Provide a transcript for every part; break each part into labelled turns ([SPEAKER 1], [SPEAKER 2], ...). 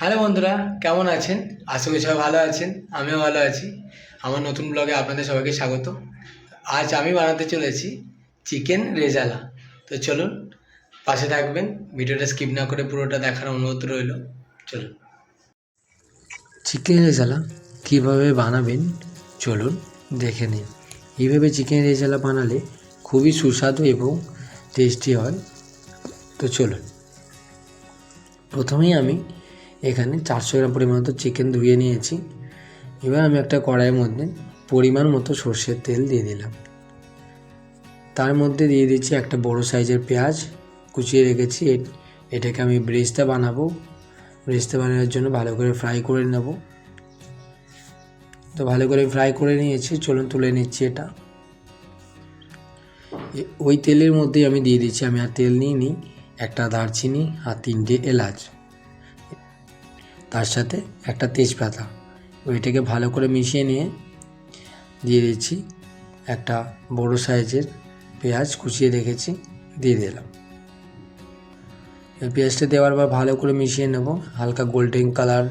[SPEAKER 1] Hello বন্ধুরা, কেমন আছেন? আশা করি সবাই ভালো আছেন, আমিও ভালো আছি। আমার নতুন ব্লগে আপনাদের সবাইকে স্বাগত। আজ আমি বানাতে চলেছি চিকেন রেজালা। তো চলুন, পাশে থাকবেন, ভিডিওটা স্কিপ না করে পুরোটা দেখার অনুরোধ রইল। চলুন। চিকেন রেজালা কীভাবে বানাবেন? চলুন, দেখে নিন এইভাবে চিকেন রেজালা বানালে খুবই সুস্বাদু এবং টেস্টি হয়। তো চলুন। প্রথমেই আমি এখানে চারশো গ্রাম পরিমাণ মতো চিকেন ধুয়ে নিয়েছি। এবার আমি একটা কড়াইয়ের মধ্যে পরিমাণ মতো সর্ষের তেল দিয়ে দিলাম। তার মধ্যে দিয়ে দিচ্ছি একটা বড় সাইজের পেঁয়াজ, কুচিয়ে রেখেছি। এটাকে আমি ব্রেস্তা বানাবো। ব্রেস্তা বানানোর জন্য ভালো করে ফ্রাই করে নেব। তো ভালো করে ফ্রাই করে নিয়েছি। চলুন তুলে নিচ্ছি এটা। ওই তেলের মধ্যেই আমি দিয়ে দিচ্ছি। আমি আর তেল নিই একটা দারচিনি আর তিনটে এলাচ। তার সাথে একটা তেজপাতা। ওইটাকে ভালো করে মিশিয়ে নিয়ে দিয়ে দিচ্ছি। একটা বড় সাইজের পেঁয়াজ কুচিয়ে রেখেছি, দিয়ে দিলাম। এই পেঁয়াজটা দেওয়ার পর ভালো করে মিশিয়ে নেব। হালকা গোল্ডেন কালার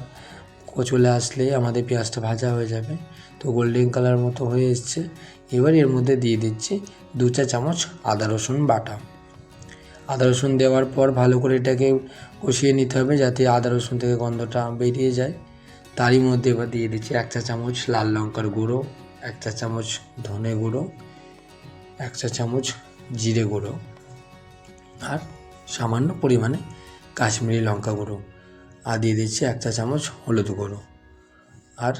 [SPEAKER 1] চলে আসলে আমাদের পেঁয়াজটা ভাজা হয়ে যাবে। তো গোল্ডেন কালার মতো হয়ে এসছে। এবার এর মধ্যে দিয়ে দিচ্ছি দু চা চামচ আদা রসুন বাটা। আদা রসুন দেওয়ার পর ভালো করে এটাকে কষিয়ে নিতে হবে যাতে আদা রসুন থেকে গন্ধটা বেরিয়ে যায়। তারই মধ্যে এবার দিয়ে দিচ্ছি এক চা চামচ লাল লঙ্কার গুঁড়ো, এক চা চামচ ধনে গুঁড়ো, এক চা চামচ জিরে গুঁড়ো আর সামান্য পরিমাণে কাশ্মীরি লঙ্কা গুঁড়ো। আর দিয়ে দিচ্ছি এক চা চামচ হলুদ গুঁড়ো আর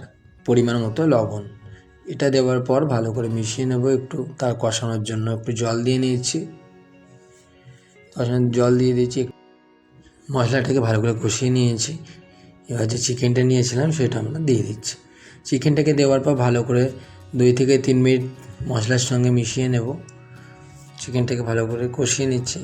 [SPEAKER 1] পরিমাণ মতো লবণ। এটা দেওয়ার পর ভালো করে মিশিয়ে নেব একটু, তার কষানোর জন্য একটু জল দিয়ে নিয়েছি। কষানোর জল দিয়ে দিয়েছি মশলাটাকে ভালো করে কষিয়ে নিয়েছি। এবার যে চিকেনটা নিয়েছিলাম সেটা আমরা দিয়ে দিচ্ছি। চিকেনটাকে দেওয়ার পর ভালো করে দুই থেকে তিন মিনিট মশলার সঙ্গে মিশিয়ে নেব। চিকেনটাকে ভালো করে কষিয়ে নিচ্ছি।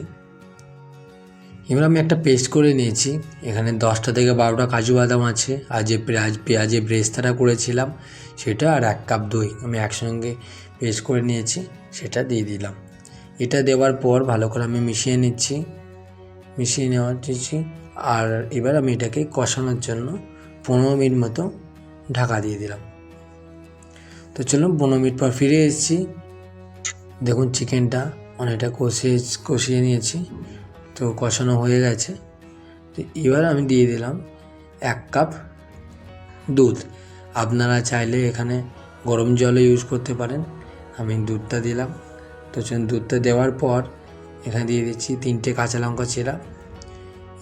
[SPEAKER 1] এবার আমি একটা পেস্ট করে নিয়েছি। এখানে দশটা থেকে বারোটা কাজু বাদাম আছে। আর যে পেঁয়াজ, পেঁয়াজের ব্রেস্তাটা করেছিলাম সেটা আর এক কাপ দই আমি একসঙ্গে পেস্ট করে নিয়েছি, সেটা দিয়ে দিলাম। এটা দেওয়ার পর ভালো করে আমি মিশিয়ে নিচ্ছি, মিশিয়ে নেওয়ার দিচ্ছি। আর এবার আমি এটাকে কষানোর জন্য পনেরো মিনিট মতো ঢাকা দিয়ে দিলাম। তো চলুন পনেরো মিনিট পর ফিরে এসেছি। দেখুন চিকেনটা অনেকটা কষিয়ে কষিয়ে নিয়েছি। তো কষানো হয়ে গেছে। তো এবার আমি দিয়ে দিলাম এক কাপ দুধ। আপনারা চাইলে এখানে গরম জলও ইউজ করতে পারেন। আমি দুধটা দিলাম। চলুন দুধটা দেওয়ার পর এখানে দিয়ে দিচ্ছি তিনটে কাঁচা লঙ্কা চেরা।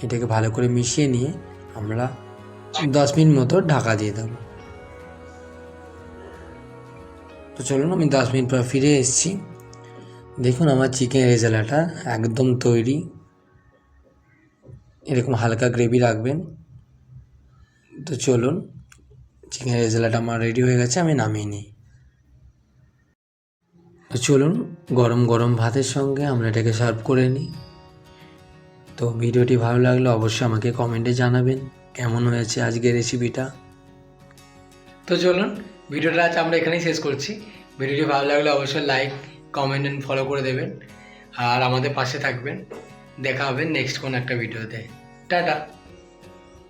[SPEAKER 1] এটাকে ভালো করে মিশিয়ে নিয়ে আমরা দশ মিনিট মতো ঢাকা দিয়ে দেবো। তো চলুন, আমি দশ মিনিট পর ফিরে এসেছি। দেখুন আমার চিকেন রেজালাটা একদম তৈরি। এরকম হালকা গ্রেভি রাখবেন। তো চলুন, চিকেন রেজালাটা আমার রেডি হয়ে গেছে, আমি নামিয়ে নিই। তো চলুন, গরম গরম ভাতের সঙ্গে আমরা এটাকে সার্ভ করে নিই তো ভিডিওটি ভালো লাগলে অবশ্যই আমাকে কমেন্টে জানাবেন, কেমন হয়েছে আজকের রেসিপিটা তো চলুন, ভিডিওটা আজ আমরা এখানেই শেষ করছি। ভিডিওটি ভালো লাগলে অবশ্যই লাইক কমেন্ট অ্যান্ড ফলো করে দেবেন। আর আমাদের পাশে থাকবেন। দেখা হবে নেক্সট কোন একটা ভিডিওতে। টাটা!